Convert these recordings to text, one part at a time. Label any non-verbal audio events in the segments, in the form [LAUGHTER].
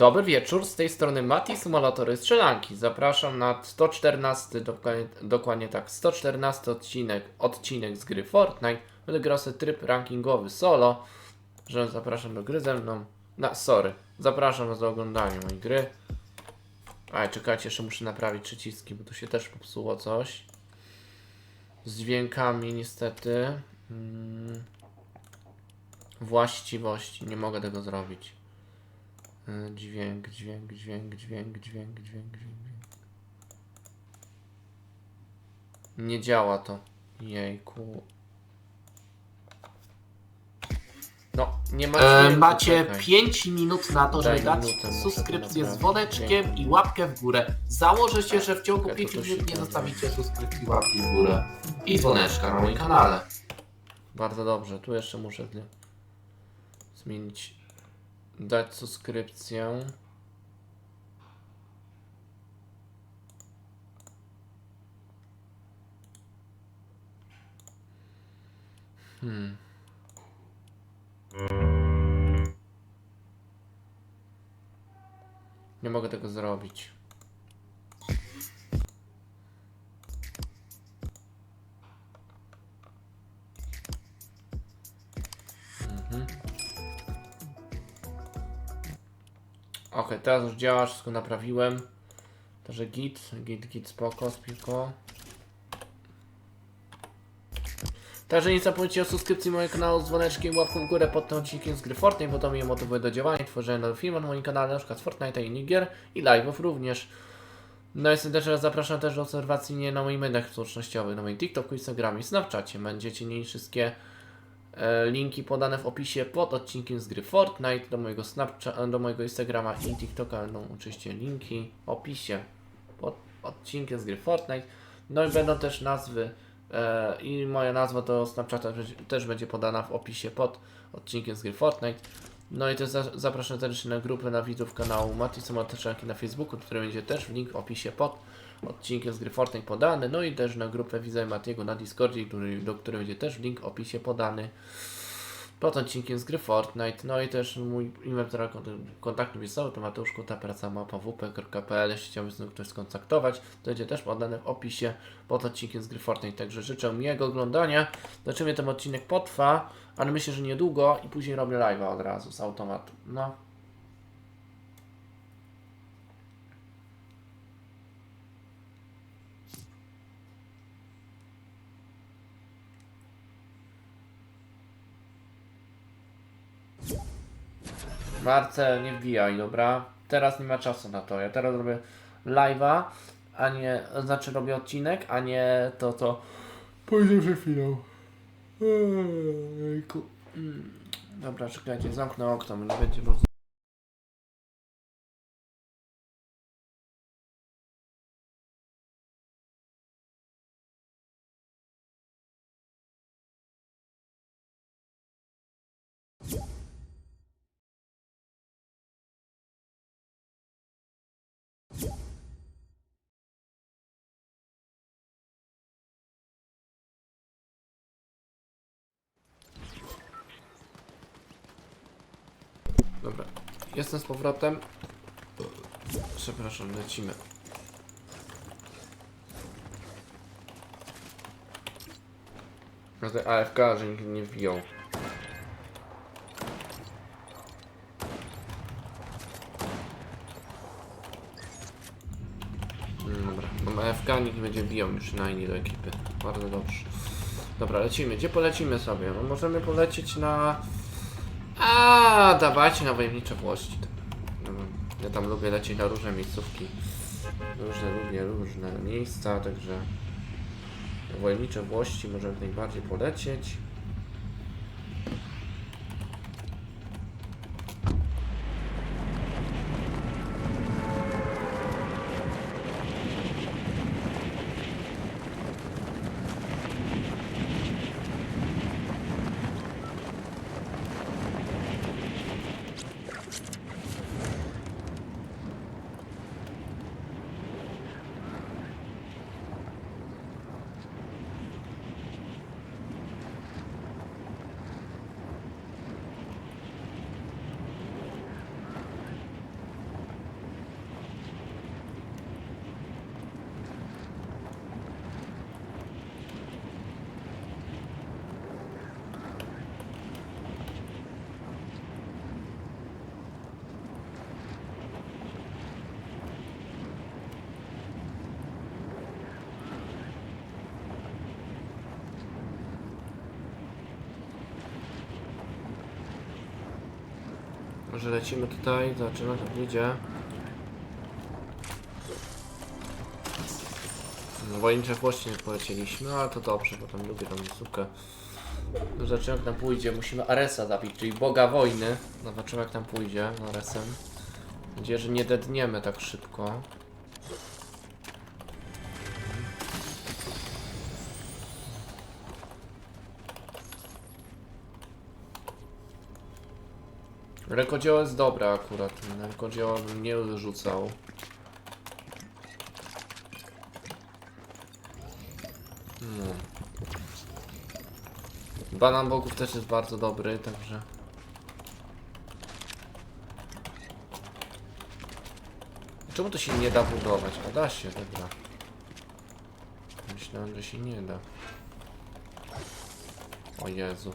Dobry wieczór, z tej strony Mati, Symulatory Strzelanki. Zapraszam na 114, dokładnie, dokładnie tak, 114 odcinek, odcinek z gry Fortnite. Będę grał sobie tryb rankingowy solo, że zapraszam do gry ze mną. No, sorry, zapraszam do oglądania mojej gry. Aj, czekajcie, jeszcze muszę naprawić przyciski, bo tu się też popsuło coś. Z dźwiękami niestety. Mm. Właściwości, nie mogę tego zrobić. Dźwięk, dźwięk, dźwięk, dźwięk, dźwięk, dźwięk, dźwięk. dźwięk. Nie działa to. Jejku. No, nie ma E, dźwięku, macie czekaj. 5 minut na to, żeby dać minutę, muszę subskrypcję z naprawić. dzwoneczkiem i łapkę w górę. Założę się, że w ciągu Czekaj, 5 to tu minut się nie zostawicie subskrypcji, łapki w górę i dzwoneczka na moim kanale. Bardzo dobrze, tu jeszcze muszę zmienić. Dać subskrypcję. Hmm. Nie mogę tego zrobić. Okej, teraz już działa, wszystko naprawiłem. Także git, git, git, spoko, spoko. Także nie zapomnijcie o subskrypcji mojego kanału z dzwoneczkiem, łapką w górę pod tym odcinkiem z gry Fortnite, bo to mnie motywuje do działania tworzenia nowych filmów na moim kanale, na przykład z Fortnite i innych gier i live'ów również. No i serdecznie zapraszam też do obserwacji mnie na moich mediach społecznościowych, na moim TikToku, Instagramie i Snapchacie. Będziecie mieli wszystkie linki podane w opisie pod odcinkiem z gry Fortnite, do mojego Snapcha, do mojego Instagrama i TikToka będą oczywiście linki w opisie pod odcinkiem z gry Fortnite. No i będą też nazwy e, i moja nazwa do Snapchata też- będzie podana w opisie pod odcinkiem z gry Fortnite. No i też za, zapraszam też na grupę na widzów kanału Mati Somatyczanki na Facebooku, który będzie też w link w opisie pod odcinkiem z gry Fortnite podany. No i też na grupę Widza Matiego na Discordzie, który, do której będzie też link w opisie podany pod odcinkiem z gry Fortnite. No i też mój do kontaktu miejscowy to Mateusz Kuta, praca mapa. Jeśli chciałby z ktoś skontaktować, to będzie też podane w opisie pod odcinkiem z gry Fortnite. Także życzę miłego oglądania. Zobaczymy, ten odcinek potrwa, ale myślę, że niedługo i później robię live'a od razu z automatu. No. Marce, nie wbijaj, dobra? Teraz nie ma czasu na to. Ja teraz robię live'a, a nie, znaczy robię odcinek, a nie to, to później przed chwilą. Mm. Dobra, czekajcie, zamknę okno, nie będzie roz... Dobra, jestem z powrotem. Przepraszam, lecimy. Na te AFK, że nikt nie wbiją. Mm, Dobra, mam AFK, nikt będzie wbijał już na inni do ekipy. Bardzo dobrze. Dobra, lecimy. Gdzie polecimy sobie? No, możemy polecieć na... A, dawajcie na wojownicze włości. No, Ja tam lubię lecieć na różne miejscówki. Różne, lubię różne miejsca, także wojownicze włości możemy najbardziej polecieć. Może lecimy tutaj, zobaczymy jak wyjdzie. No wojnicze włości nie polecieliśmy, ale to dobrze, bo tam lubię tą miejscówkę. No Zobaczymy jak nam pójdzie. Musimy Aresa zabić, czyli Boga Wojny. Zobaczymy jak nam pójdzie z Aresem. Mam nadzieję, że nie dedniemy tak szybko. Rękodzieło jest dobre akurat. Rękodzieło bym nie wyrzucał. No. Banan bogów też jest bardzo dobry, także... Czemu to się nie da budować? A da się, dobra. Myślałem, że się nie da. O Jezu.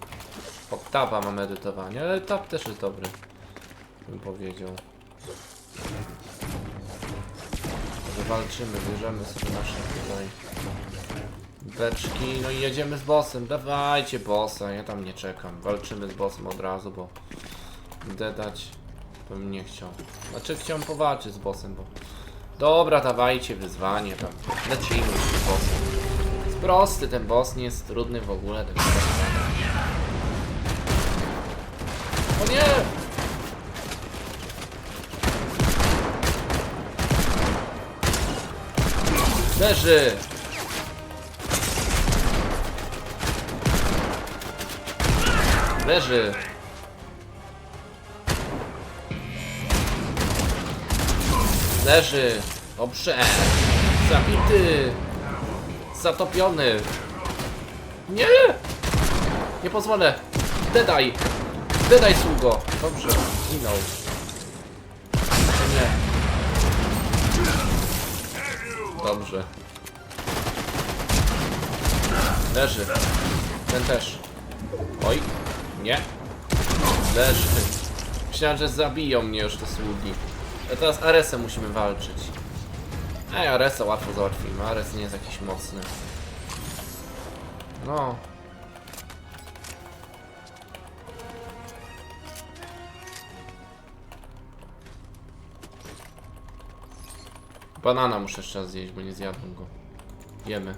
Oktaba ma medytowanie, ale tab też jest dobry. Bym powiedział. Walczymy, bierzemy sobie nasze tutaj beczki, no i jedziemy z bossem. Dawajcie bossa, ja tam nie czekam. Walczymy z bossem od razu, bo dedać bym nie chciał. Znaczy chciałem powalczyć z bossem, bo... Dobra, dawajcie wyzwanie tam. Lecimy z bossem. Prosty ten boss, nie jest trudny w ogóle. Tak o nie! Leży! Leży! Leży! Dobrze! Zabity! Zatopiony! Nie! Nie pozwolę! Dedaj! Dedaj sługo! Dobrze, zginął. Nie. Dobrze. Leży. Ten też. Oj. Nie. Leży. Myślałem, że zabiją mnie już te sługi. A teraz Aresem musimy walczyć. Ej, Aresa łatwo załatwimy. Ares nie jest jakiś mocny. No. Banana muszę jeszcze raz zjeść, bo nie zjadłem go. Jemy.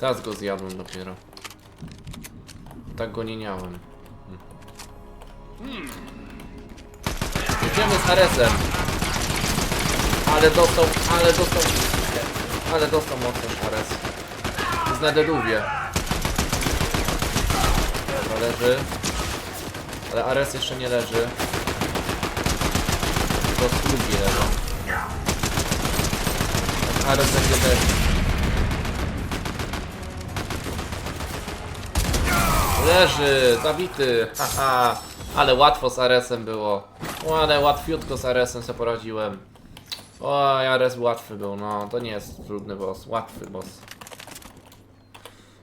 Teraz go zjadłem dopiero. Tak go nie miałem. Hmm. Jedziemy z Aresem. Ale dostał, ale dostał, ale dostał mocno Ares. Jest na deduwie. Dobra, leży. Ale Ares jeszcze nie leży. To drugi leżą. Ares będzie leży. Leży, zabity, haha. Ale łatwo z Aresem było. O, ale łatwiutko z Aresem sobie poradziłem. O, Ares łatwy był, no to nie jest trudny boss, łatwy boss.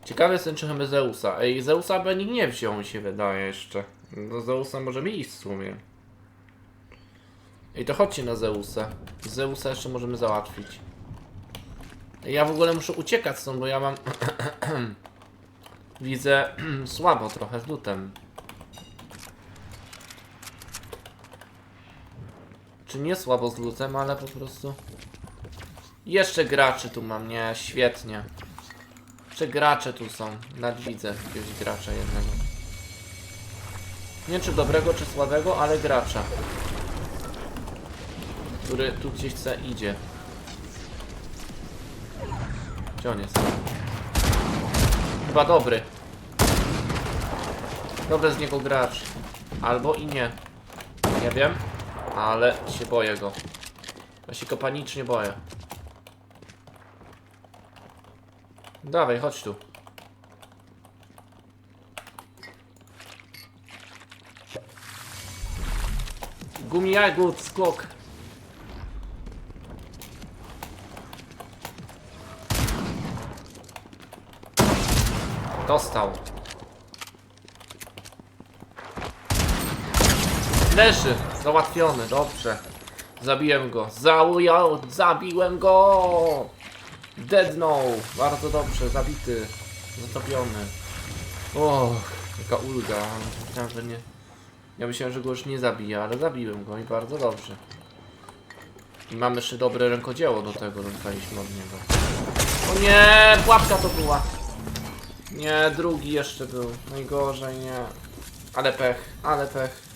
Ciekawy jestem, czy chyba Zeusa. Ej, Zeusa by nikt nie wziął, mi się wydaje jeszcze. Do Zeusa możemy iść w sumie. Ej, to chodźcie na Zeusa. Zeusa jeszcze możemy załatwić. Ja w ogóle muszę uciekać stąd, bo ja mam... [COUGHS] Widzę [COUGHS] słabo trochę z lutem. Czy nie słabo z lutem, ale po prostu... Jeszcze graczy tu mam, nie? Świetnie. Jeszcze gracze tu są. Nawet widzę jakiegoś gracza jednego. Nie czy dobrego, czy słabego, ale gracza. Który tu gdzieś chce idzie. Gdzie on jest? Chyba dobry. Dobry z niego gracz. Albo i nie. Nie wiem. Ale się boję go. Ja się go panicznie boję. Dawaj, chodź tu. Gumi jagód, skok. Dostał. Leży, załatwiony, dobrze. Zabiłem go. Załujał, zabiłem go! Deadnął, bardzo dobrze, zabity, zatopiony. Och, jaka ulga. Myślałem, że nie, Ja myślałem, że go już nie zabiję, ale zabiłem go i bardzo dobrze. I mamy jeszcze dobre rękodzieło do tego, dostaliśmy od niego. O nie, pułapka to była. Nie, drugi jeszcze był. Najgorzej, nie. Ale pech, ale pech.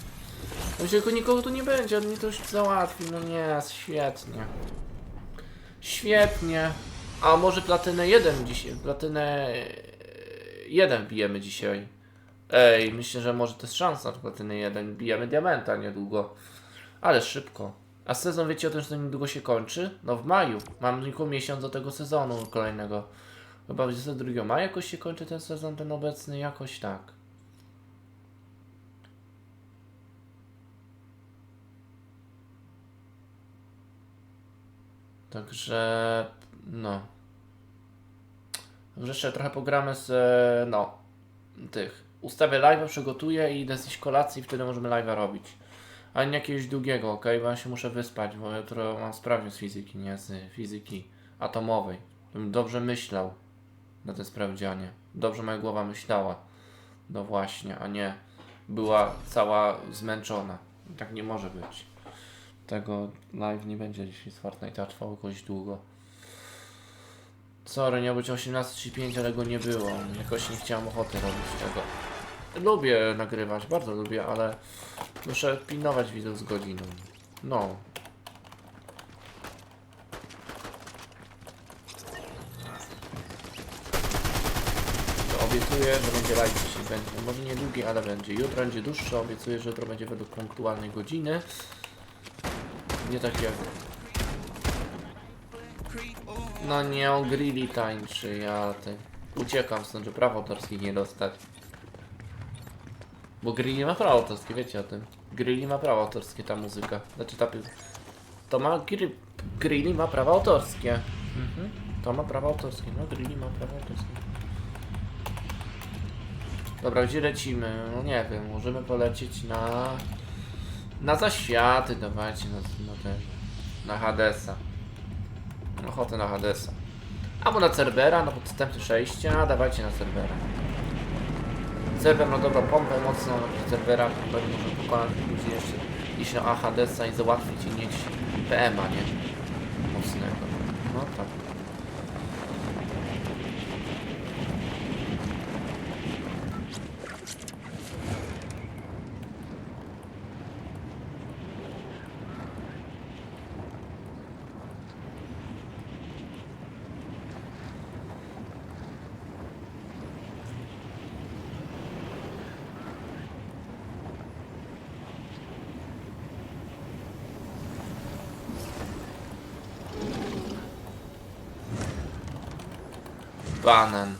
Myślę, tylko nikogo tu nie będzie, on mi to już załatwi. No nie, świetnie. Świetnie. A może platynę 1 dzisiaj? Platynę 1 bijemy dzisiaj. Ej, myślę, że może to jest szansa na platynę 1. Bijemy diamenta niedługo. Ale szybko. A sezon wiecie o tym, że niedługo się kończy? No w maju. Mam tylko miesiąc do tego sezonu kolejnego. Chyba 22 maja jakoś się kończy ten sezon, ten obecny, jakoś tak. Także, no. Także jeszcze trochę pogramy z, e, no, tych. Ustawię live'a, przygotuję i idę zjeść kolację i wtedy możemy live'a robić. A nie jakiegoś długiego, ok? Bo ja się muszę wyspać, bo jutro mam sprawdzian z fizyki, nie z fizyki atomowej. Bym dobrze myślał na tym sprawdzianie. Dobrze moja głowa myślała. No właśnie, a nie była cała zmęczona. Tak nie może być. Tego live nie będzie dzisiaj z Fortnite'a trwał jakoś długo. Sorry, miał być 18.35, ale go nie było. Jakoś nie chciałem ochoty robić tego. Lubię nagrywać, bardzo lubię, ale muszę pilnować widzów z godziną. No. Obiecuję, że będzie live dzisiaj będzie. Może nie długi, ale będzie. Jutro będzie dłuższy, obiecuję, że jutro będzie według punktualnej godziny. Nie tak jak... No nie, o grilli tańczy, ja ty... Uciekam stąd, że praw autorskich nie dostać. Bo Grilli ma prawo autorskie, wiecie o tym. Grilli ma prawo autorskie, ta muzyka. Znaczy ta. To ma... Gri... Grilli ma prawa autorskie. Mhm. To ma prawa autorskie, no Grilli ma prawa autorskie. Dobra, gdzie lecimy? No nie wiem, możemy polecieć na... Na zaświaty, dawajcie, na, na ten... Na Hadesa. Ochotę na Hadesa. Albo na Cerbera, na podstępne przejścia, dawajcie na Cerbera. Cerber ma dobrą pompę mocną, na Cerbera pewnie można pokonać później jeszcze iść na Hadesa i załatwić i mieć PM-a, nie? Mocnego. No tak. Banan.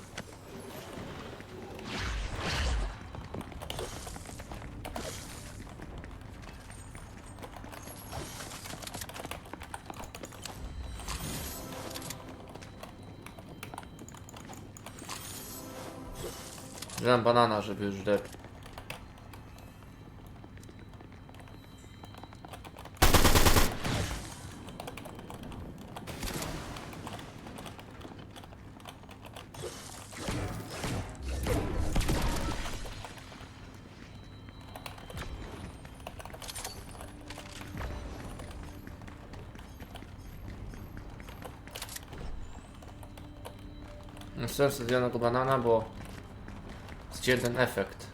Dam banana, żeby już dep. Serce zjedzonego banana, bo zdzie ten efekt.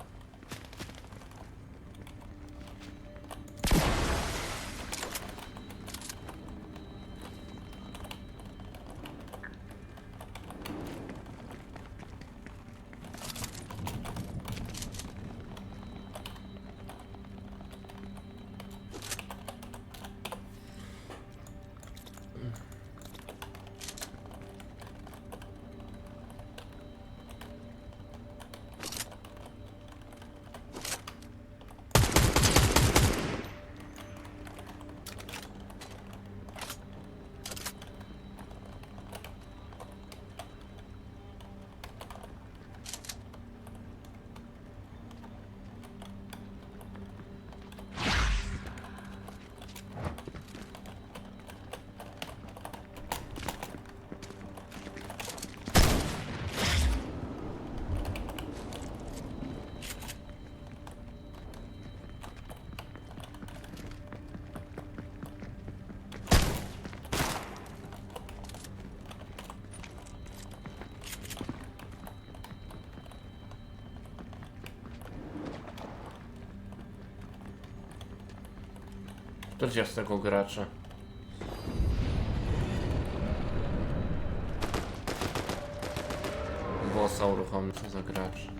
40 gracza. Bossa uruchomił, za gracz.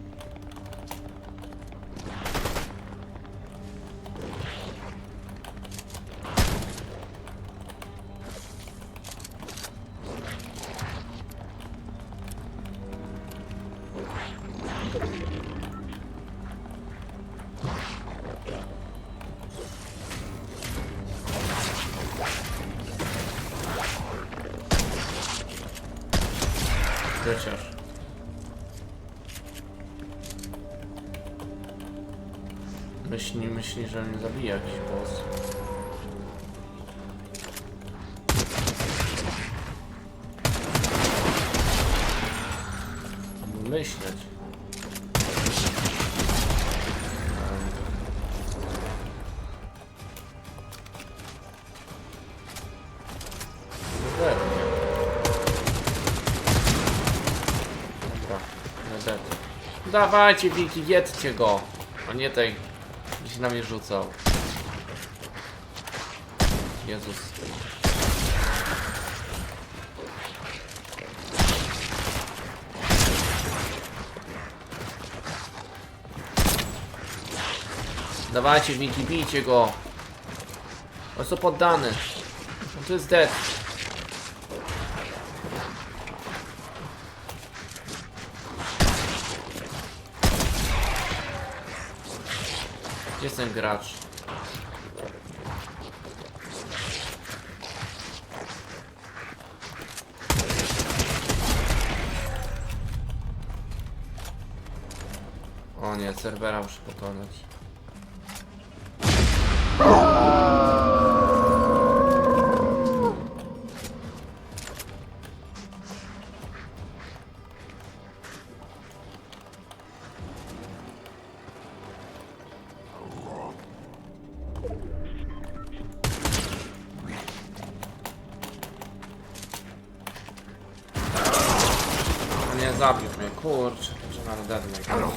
Chociaż. Myśli, myśli, że mnie zabije jakiś boss. Myśleć. Dawajcie Wiki, jedźcie go! A nie tej, się na mnie rzucał. Jezus. Dawajcie Wiki, bijcie go! On jest poddany. On to jest dead. Gdzie jest ten gracz? O nie, serwera muszę pokonać. Zabił mnie, kurczę, że mam deadline.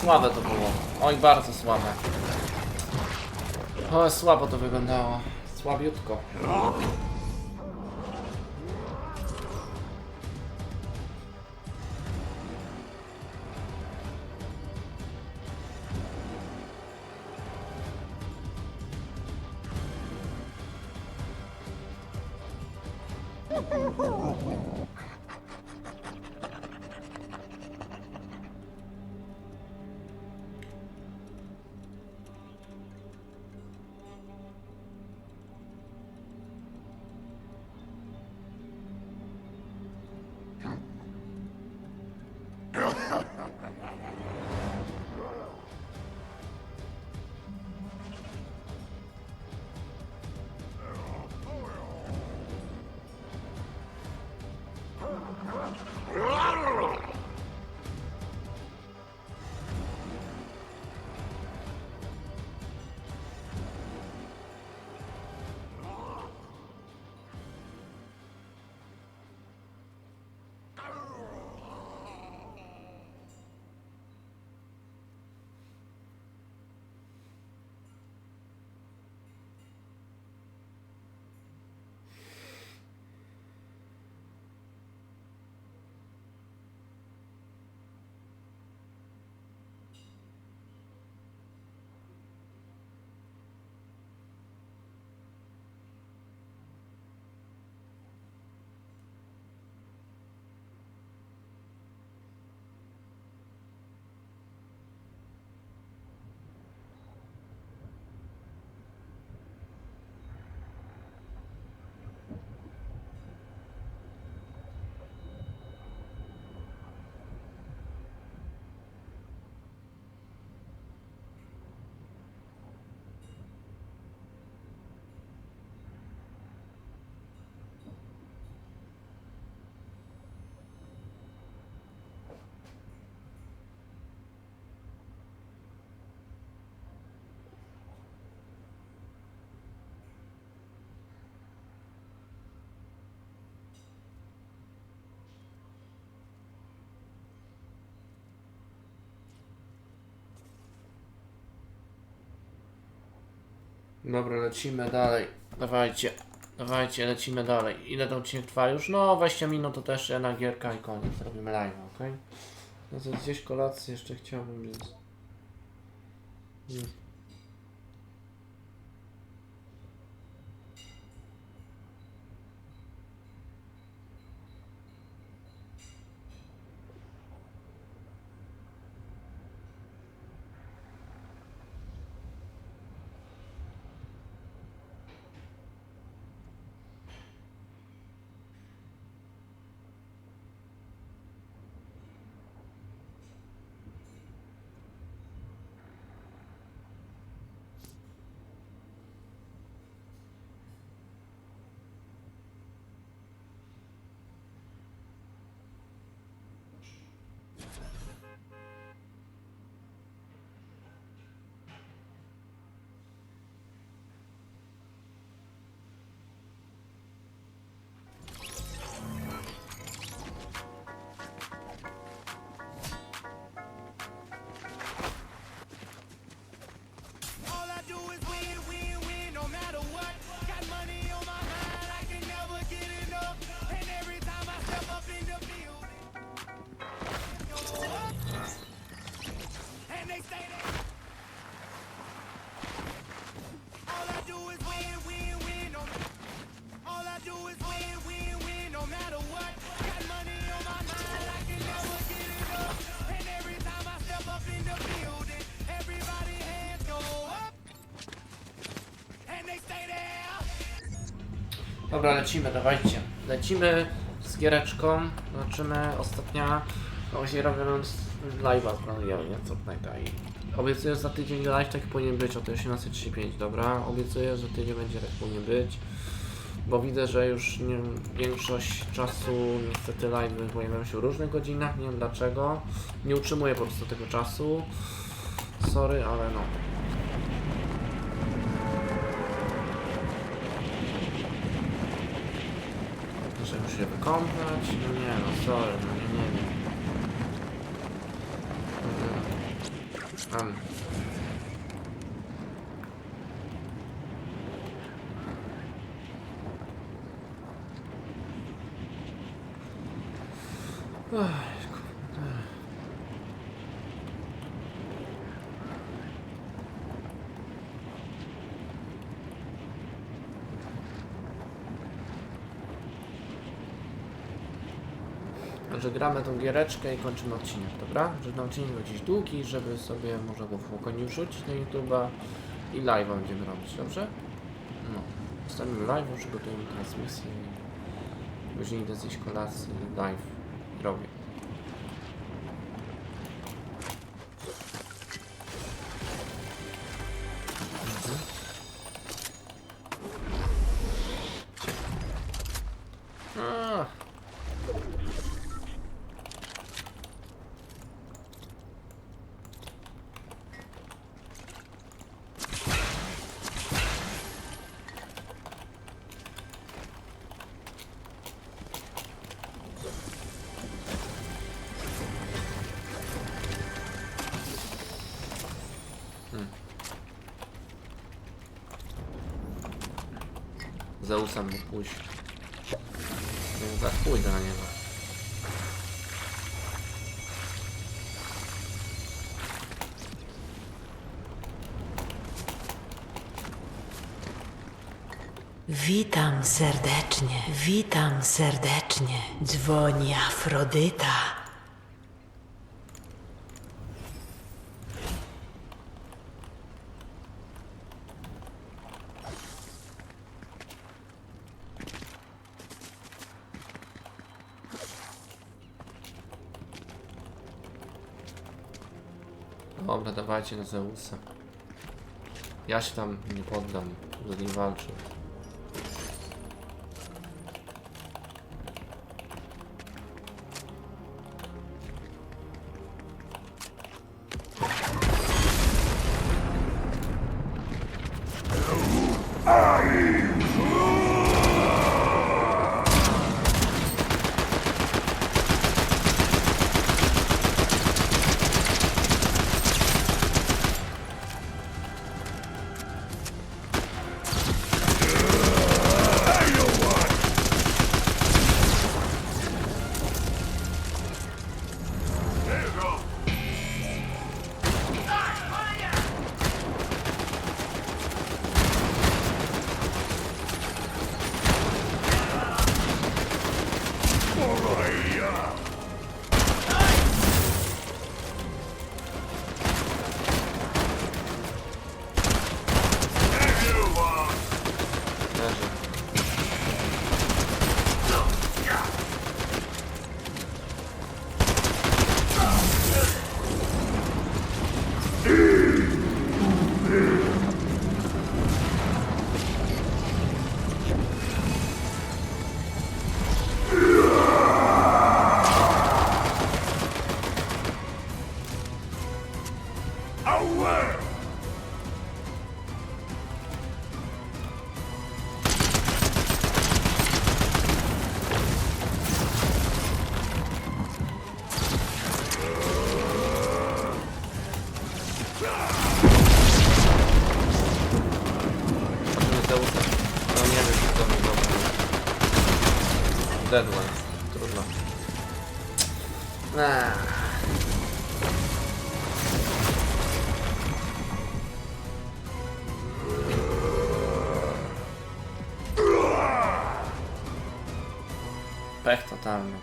Słabe to było. Oj, bardzo słabe. O, słabo to wyglądało. Słabiutko. Dobra, lecimy dalej. Dawajcie. Dawajcie, lecimy dalej. Ile ten odcinek trwa już? No, 20 minut to też jedna gierka i koniec. Robimy live, ok? No to gdzieś kolację jeszcze chciałbym, więc... Hmm. Dobra, lecimy, dawajcie. Lecimy z giereczką. Zobaczymy ostatnia. No właśnie robiąc live'a planujemy, nie? Fortnite'a i obiecuję że za tydzień live tak powinien być o tej 18.35, dobra? Obiecuję, że tydzień będzie tak powinien być. Bo widzę, że już nie, większość czasu niestety live pojawiają się w różnych godzinach, nie wiem dlaczego. Nie utrzymuję po prostu tego czasu. Sorry, ale no. Muszę już się wykąpać. No nie no, sorry, no nie, nie wiem. Um. Ach, że gramy tą giereczkę i kończymy odcinek, dobra? Że ten odcinek będzie długi, żeby sobie można go spokojnie wrzucić na YouTube'a i live'a będziemy robić, dobrze? No. Zostawimy live'u, przygotujemy transmisję i później idę zjeść kolację live robię. Zeusa mógł pójść. Więc tak pójdę na niego. Witam serdecznie, witam serdecznie. Dzwoni Afrodyta. Dawajcie na Zeusa. Ja się tam nie poddam, z nim walczył. Pech totalny.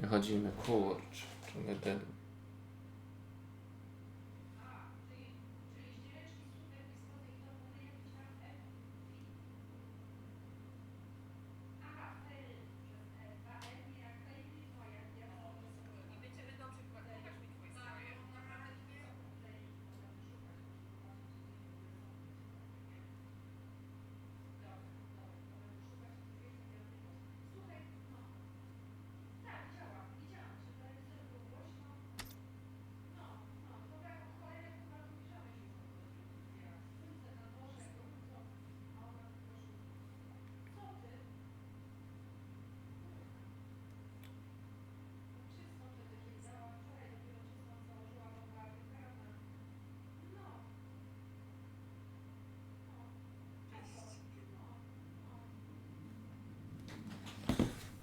Wychodzimy, kurcz. Ciągle deadline.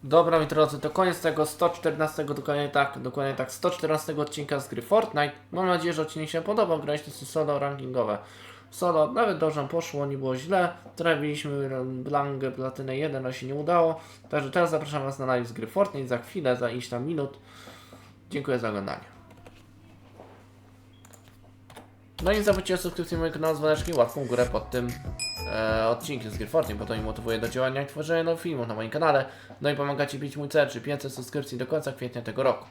Dobra, moi drodzy, to koniec tego 114, dokładnie tak, dokładnie tak, 114 odcinka z gry Fortnite. Mam nadzieję, że odcinek się podobał, graliście solo rankingowe. Solo nawet dobrze poszło, nie było źle. Trafiliśmy Blangę Platynę 1, ale się nie udało. Także teraz zapraszam Was na live z gry Fortnite za chwilę, za iść tam minut. Dziękuję za oglądanie. No i o subskrypcji mojego kanału z dzwoneczkiem i łapką w górę pod tym e, odcinkiem z gry Fortnite, bo to mi motywuje do działania i tworzenia nowych filmów na moim kanale. No i pomagacie bić mój cel, czy 500 subskrypcji do końca kwietnia tego roku.